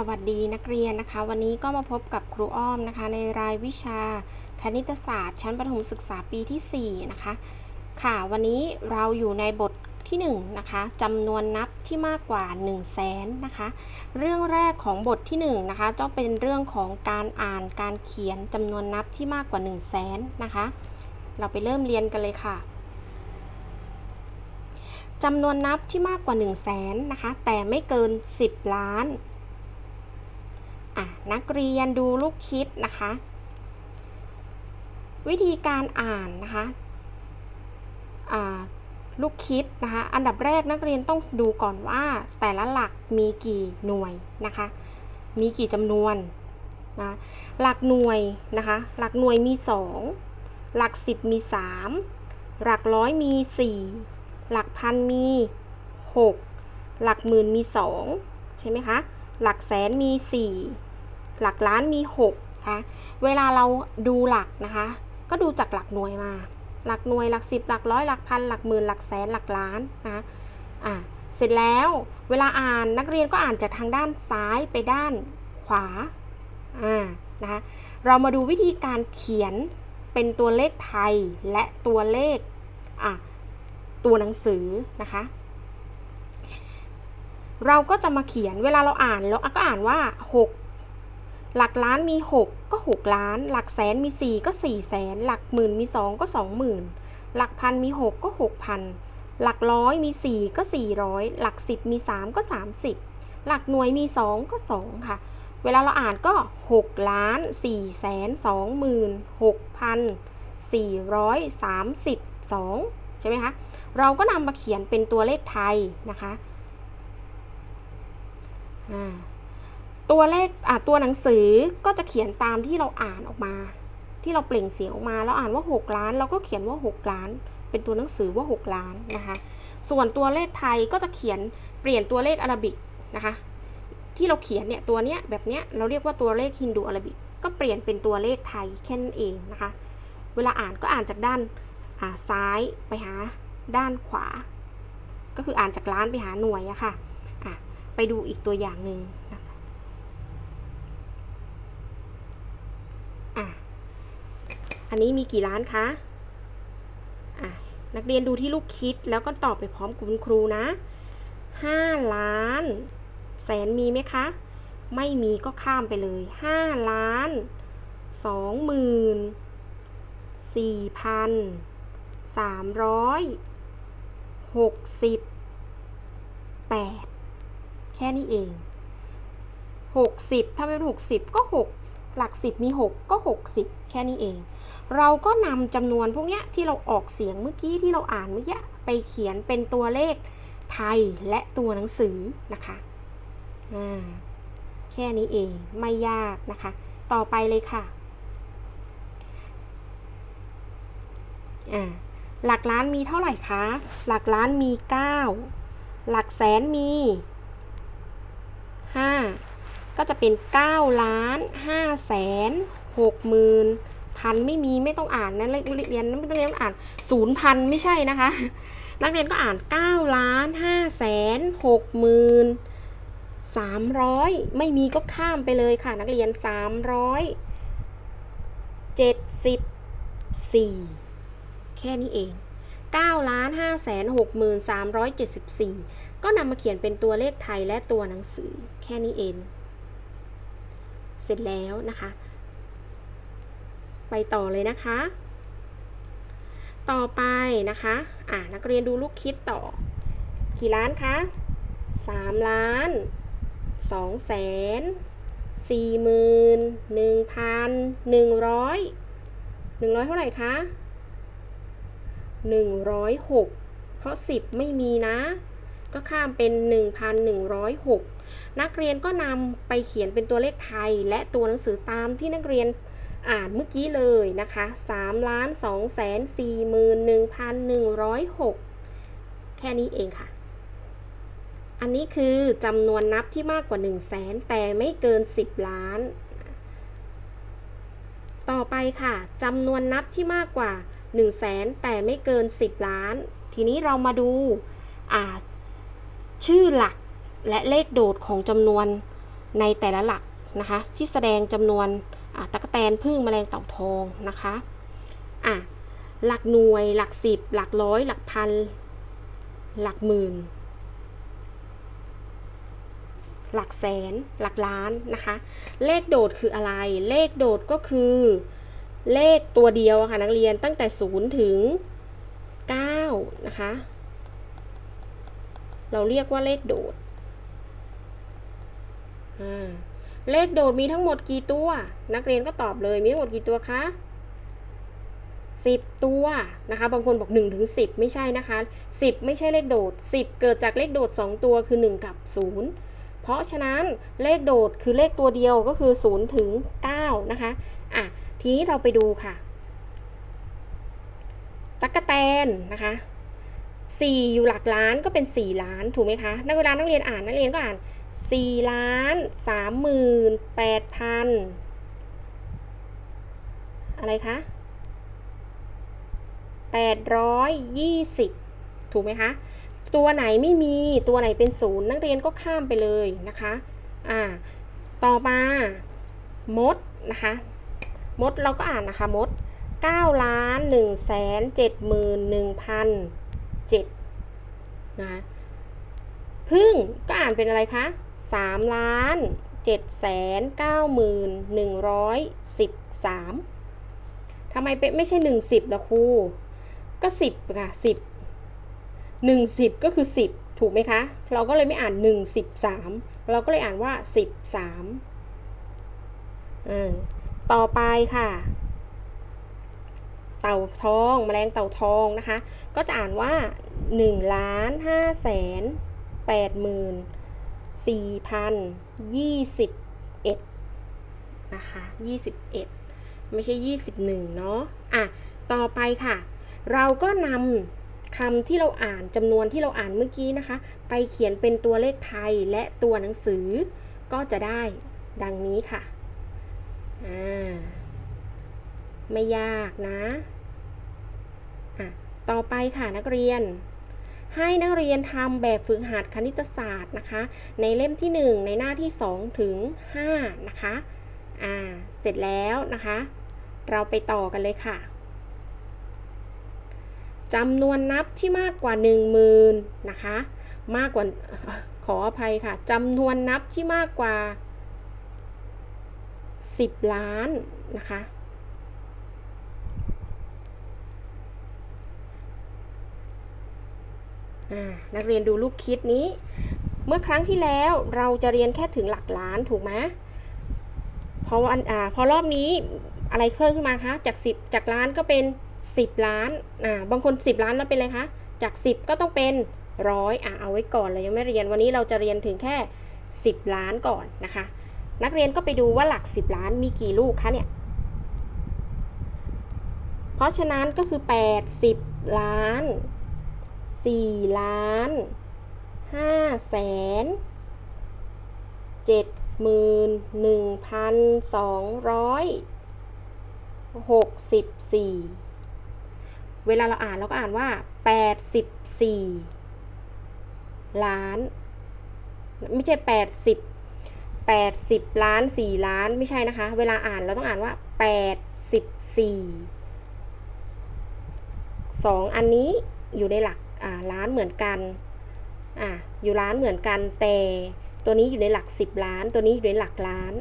สวัสดีนักเรียนนะคะ วันนี้ก็มาพบกับครูอ้อมนะคะ ในรายวิชาคณิตศาสตร์ ชั้นประถมศึกษาปีที่ 4 นะคะ ค่ะ วันนี้เราอยู่ในบทที่ 1 นะคะจำนวนนับที่มากกว่า 1 0 0 0 0แสนนะคะ เรื่องแรกของบทที่ 1 นะคะจะเป็นเรื่องของการอ่านการเขียนจำนวนนับที่มากกว่า 1 0 0 0 0แสนนะคะ เราไปเริ่มเรียนกันเลยค่ะจำนวนนับที่มากกว่า 1 0 0 0 0แสนนะคะ แต่ไม่เกิน 10 ล้าน อะนักเรียนดูลูกคิดนะคะ วิธีการอ่านนะคะลูกคิดนะคะอันดับแรกนักเรียนต้องดูก่อนว่าแต่ละหลักมีกี่หน่วยนะคะ มีกี่จำนวนนะหลักหน่วยนะคะ หลักหน่วยมี 2 หลัก 10 มี 3 หลักร้อยมี 4 หลักพันมี 6 หลักหมื่นมี 2 ใช่ไหมคะ หลักแสนมี 4 หลักล้านมี6นะคะเวลาเราดูหลักนะคะ ก็ดูจากหลักหน่วยมา หลักหน่วยหลัก10หลักร้อยหลักพันหลักหมื่นหลักแสนหลักล้านนะคะอะเสร็จแล้วเวลาอ่านนักเรียนก็อ่านจากทางด้านซ้ายไปด้านขวาอ่านะคะเรามาดูวิธีการเขียนเป็นตัวเลขไทยและตัวเลขอะตัวหนังสือนะคะ เราก็จะมาเขียนเวลาเราอ่านเราก็อ่านว่า 6 หลักล้านมี 6 ก็ 6 ล้าน หลักแสนมี 4 ก็ 4 แสน หลักหมื่นมี 2 ก็ 20,000 หลักพันมี 6 ก็ 6,000 หลักร้อยมี 4 ก็ 400 หลัก 10 มี 3 ก็ 30 หลักหน่วยมี 2 ก็ 2 ค่ะ เวลาเราอ่านก็ 6 ล้าน 4 แสน 2 หมื่น 6 พัน 432ใช่ไหมคะ เราก็นำมาเขียนเป็นตัวเลขไทยนะคะ อ่า ตัวเลขอะตัวหนังสือก็จะเขียนตามที่เราอ่านออกมา ที่เราเปล่งเสียงออกมาเราอ่านว่า 6 ล้าน เราก็เขียนว่า 6 ล้าน เป็นตัวหนังสือว่า 6 ล้านนะคะ ส่วนตัวเลขไทยก็จะเขียนเปลี่ยนตัวเลขอาราบิกนะคะ ที่เราเขียนเนี่ยตัวเนี้ยแบบเนี้ยเราเรียกว่าตัวเลขฮินดูอาราบิกก็เปลี่ยนเป็นตัวเลขไทยแค่นั้นเองนะคะ เวลาอ่านก็อ่านจากด้านาซ้ายไปหาด้านขวา ก็คืออ่านจากล้านไปหาหน่วยอะค่ะอะไปดูอีกตัวอย่างหนึ่งนะคะ อะ อันนี้มีกี่ล้านคะอะนักเรียนดูที่ลูกคิดแล้วก็ตอบไปพร้อมคุณครูนะห้าล้าน แสนมีไหมคะ ไม่มีก็ข้ามไปเลยห้าล้านสองหมื่นสี่พันสามร้อยหกสิบแปดแค่นี้เอง60ถ้าเป็น60ก็6ห หลัก 10 มี 6 ก็ 60 แค่นี้เอง เราก็นำจำนวนพวกนี้ที่เราออกเสียงเมื่อกี้ที่เราอ่านเมื่อกี้ไปเขียนเป็นตัวเลขไทยและตัวหนังสือนะคะแค่นี้เองไม่ยากนะคะ ต่อไปเลยค่ะหลักล้านมีเท่าไหร่คะ หลักล้านมี 9 หลักแสนมี 5 ก็จะเป็น9ล้าน5แสน6หมื่นพันไม่มีไม่ต้องอ่านนะนักเรียนไม่ต้องเรียนอ่านศูนย์พันไม่ใช่นะคะ นักเรียนก็อ่าน9ล้าน5แสน6หมื่น300 ไม่มีก็ข้ามไปเลยค่ะ นักเรียน 374 แค่นี้เอง9ล้าน5แสน6หมื่น374 ก็นำมาเขียนเป็นตัวเลขไทยและตัวหนังสือแค่นี้เอง เสร็จแล้วนะคะ ไปต่อเลยนะคะ ต่อไปนะคะ อะนักเรียนดูลูกคิดต่อ กี่ล้านคะ3ล้าน2แสน4หมื่น1พัน100 100เท่าไหร่คะ106เพราะ10ไม่มีนะ ก็ข้ามเป็น 1,106 นักเรียนก็นำไปเขียนเป็นตัวเลขไทย และตัวหนังสือตามที่นักเรียนอ่านเมื่อกี้เลยนะคะ3ล้าน2แสน4หมื่น1,106 แค่นี้เองค่ะ อันนี้คือจำนวนนับที่มากกว่า 1 0 0 0 0แสนแต่ไม่เกิน 10 ล้าน ต่อไปค่ะจำนวนนับที่มากกว่า 1 0 0 0 0แสนแต่ไม่เกิน 10 ล้าน ทีนี้เรามาดูอ่า ชื่อหลักและเลขโดดของจำนวนในแต่ละหลักนะคะ ที่แสดงจำนวนอะตั๊กแตนพึ่งแมลงเต่าทองนะคะอะหลักหน่วยหลักสิบหลักร้อยหลักพัน หลักหมื่น หลักแสน หลักล้านนะคะ เลขโดดคืออะไร เลขโดดก็คือ เลขตัวเดียวค่ะนักเรียนตั้งแต่ 0 ถึง 9 นะคะ เราเรียกว่าเลขโดด เลขโดดมีทั้งหมดกี่ตัว นักเรียนก็ตอบเลยมีทั้งหมดกี่ตัวคะ10 ตัวนะคะ บางคนบอก1ถึง10 ไม่ใช่นะคะ 10 ไม่ใช่เลขโดด 10 เกิดจากเลขโดด 2 ตัวคือ 1 กับ 0 เพราะฉะนั้นเลขโดดคือเลขตัวเดียวก็คือ 0 ถึง 9 นะคะ อะ ทีนี้เราไปดูค่ะ ตั๊กแตนนะคะ 4 อยู่หลักล้านก็เป็น 4 ล้านถูกไหมคะนักเวลานักเรียนอ่านนักเรียนก็อ่าน 4 ล้าน3หมื่น8พันอะไรคะ 820 ถูกไหมคะ ตัวไหนไม่มีตัวไหนเป็นศูนย์นักเรียนก็ข้ามไปเลยนะคะอ่าต่อมามดนะคะ มดเราก็อ่านนะคะมด9ล้าน1แสน7หมื่น1พัน 7นะคะพึ่งก็อ่านเป็นอะไรคะ3ล้าน7แสน9หมื่น113ทำไมเป็นไม่ใช่ 1 10ล่ะครู ก็ 10 ค่ะ 10 1 10 ก็คือ 10 ถูกไหมคะ เราก็เลยไม่อ่าน 1 13 เราก็เลยอ่านว่า 13อ่าต่อไปค่ะ เต่าทองแมลงเต่าทองนะคะ ก็จะอ่านว่า1ล้าน5แสน8หมื่น4พัน21นะคะ21ไม่ใช่21เนาะอะต่อไปค่ะ เราก็นำคำที่เราอ่านจำนวนที่เราอ่านเมื่อกี้นะคะ ไปเขียนเป็นตัวเลขไทยและตัวหนังสือก็จะได้ดังนี้ค่ะอ่า ไม่ยากนะอะต่อไปค่ะนักเรียน ให้นักเรียนทำแบบฝึกหัดคณิตศาสตร์นะคะ ในเล่มที่ 1 ในหน้าที่ 2 ถึง 5 นะคะอ่าเสร็จแล้วนะคะ เราไปต่อกันเลยค่ะจำนวนนับที่มากกว่า 10,000นะคะ มากกว่าขออภัยค่ะจำนวนนับที่มากกว่า 10 ล้านนะคะ นักเรียนดูลูกคิดนี้ เมื่อครั้งที่แล้วเราจะเรียนแค่ถึงหลักล้านถูกไหมเพราะวันอ่าพอรอบนี้อะไรเพิ่มขึ้นมาคะจาก 10 จากล้านก็เป็น 10 ล้านอ่าบางคน 10 ล้านแล้วเป็นอะไรคะจาก 10 ก็ต้องเป็นร้อยอะเอาไว้ก่อนเลยยังไม่เรียนวันนี้เราจะเรียนถึงแค่ 10 ล้านก่อนนะคะ นักเรียนก็ไปดูว่าหลัก 10 ล้านมีกี่ลูกคะเนี่ยเพราะฉะนั้นก็คือ 80 ล้าน สี่ล้านห้าแสนเจ็ดหมื่นหนึ่งพันสองร้อยหกสิบสี่เวลาเราอ่านเราก็อ่านว่าแปดสิบสี่ล้าน ไม่ใช่แปดสิบแปดสิบล้านสี่ล้านไม่ใช่นะคะ เวลาอ่านเราต้องอ่านว่าแปดสิบสี่สองอันนี้อยู่ในหลัก อ่าล้านเหมือนกันอ่าอยู่ล้านเหมือนกันแต่ตัวนี้อยู่ในหลัก 10 ล้าน ตัวนี้อยู่ในหลักล้าน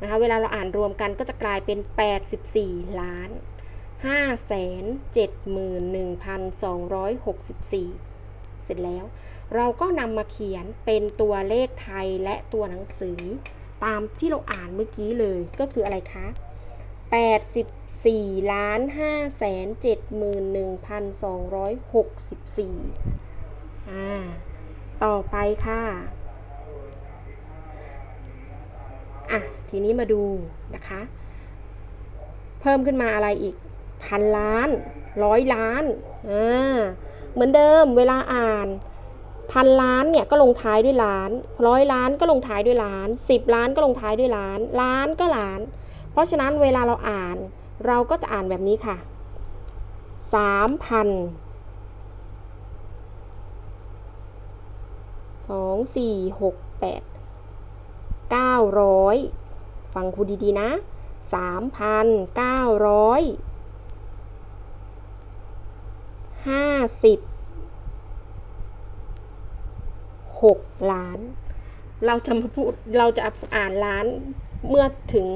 นะคะเวลาเราอ่านรวมกันก็จะกลายเป็น 84 ล้าน 5 7 1 2 6 4 เสร็จแล้ว เราก็นำมาเขียนเป็นตัวเลขไทยและตัวหนังสือ ตามที่เราอ่านเมื่อกี้เลยก็คืออะไรคะ 84ล้าน5แสน71,264 อ่า ต่อไปค่ะ อะ ทีนี้มาดูนะคะ เพิ่มขึ้นมาอะไรอีก พันล้าน ร้อยล้าน อ่า เหมือนเดิมเวลาอ่านพันล้านเนี่ยก็ลงท้ายด้วยล้าน ร้อยล้านก็ลงท้ายด้วยล้าน สิบล้านก็ลงท้ายด้วยล้าน ล้านก็ล้าน เพราะฉะนั้นเวลาเราอ่าน เราก็จะอ่านแบบนี้ค่ะสามพันสองสี่หกแปด900ฟังครูดีๆนะ3,950 6ล้าน เราจะมาพูด เราจะอ่านล้านเมื่อถึง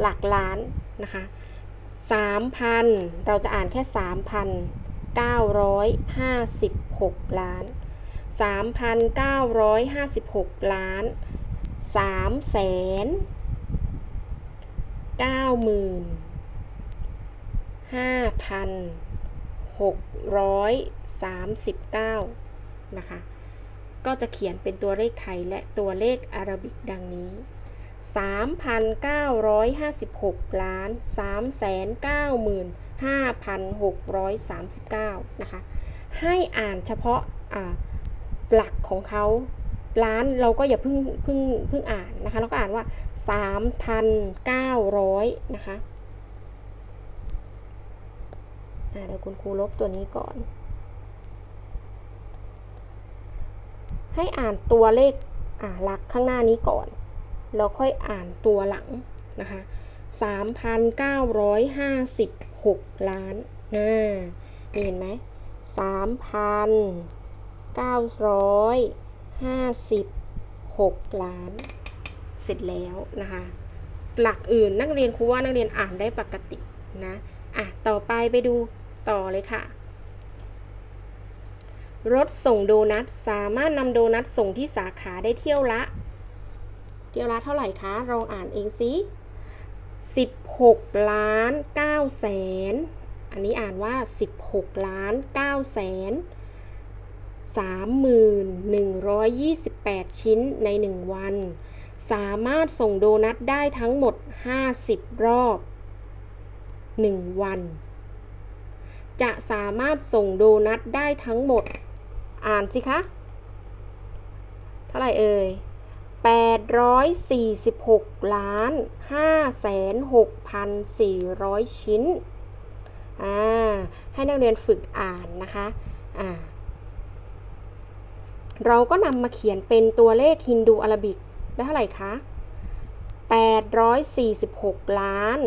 หลักล้านนะคะ3,000 เราจะอ่านแค่ 3,956 ล้าน 3,956 ล้าน3แสน9หมื่น5,639 นะคะ ก็จะเขียนเป็นตัวเลขไทยและตัวเลขอารบิกดังนี้ 3,956 ล้าน 395,639 นะคะ ให้อ่านเฉพาะอ่าหลักของเขาล้านเราก็อย่าเพิ่งเพิ่งเพิ่งอ่านนะคะ เราก็อ่านว่า 3,900 นะคะอ่าเดี๋ยวคุณครูลบตัวนี้ก่อน ให้อ่านตัวเลขหลักข้างหน้านี้ก่อน แล้วค่อยอ่านตัวหลังนะคะ3,956 ล้านน่านี่เห็นไหม3,956ล้าน เสร็จแล้วนะคะ หลักอื่นนักเรียนครูว่านักเรียนอ่านได้ปกตินะ อะ ต่อไปไปดูต่อเลยค่ะ รถส่งโดนัทสามารถนำโดนัทส่งที่สาขาได้เที่ยวละ เที่ยวละเท่าไหร่คะเราอ่านเองสิ16 ล้าน9แสน อันนี้อ่านว่า 16 ล้าน9แสน3128 ชิ้นใน 1 วัน สามารถส่งโดนัทได้ทั้งหมด 50 รอบ 1 วัน จะสามารถส่งโดนัทได้ทั้งหมด อ่านสิคะ เท่าไหร่เอ่ย 846 ล้าน 5,6,400 ชิ้น อ่า ให้นักเรียนฝึกอ่านนะคะ อ่า เราก็นำมาเขียนเป็นตัวเลขฮินดูอาราบิก ได้เท่าไหร่คะ 846 ล้าน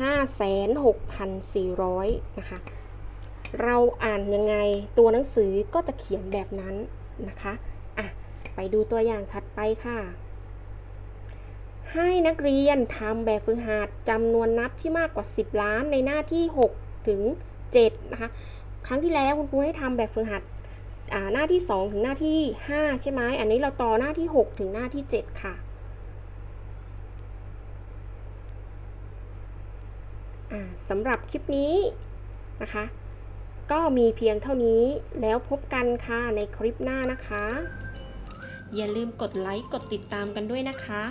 56,400 นะคะ เราอ่านยังไงตัวหนังสือก็จะเขียนแบบนั้นนะคะอะ ไปดูตัวอย่างถัดไปค่ะ ให้นักเรียนทำแบบฝึกหัดจำนวนนับที่มากกว่า 10 ล้านในหน้าที่ 6 ถึง 7 นะคะ ครั้งที่แล้วคุณครูให้ทำแบบฝึกหัดอ่าหน้าที่ 2 ถึงหน้าที่ 5 ใช่ไหมอันนี้เราต่อหน้าที่ 6 ถึงหน้าที่ 7 ค่ะอ่าสำหรับคลิปนี้นะคะ ก็มีเพียงเท่านี้แล้วพบกันค่ะในคลิปหน้านะคะ อย่าลืมกดไลค์กดติดตามกันด้วยนะคะ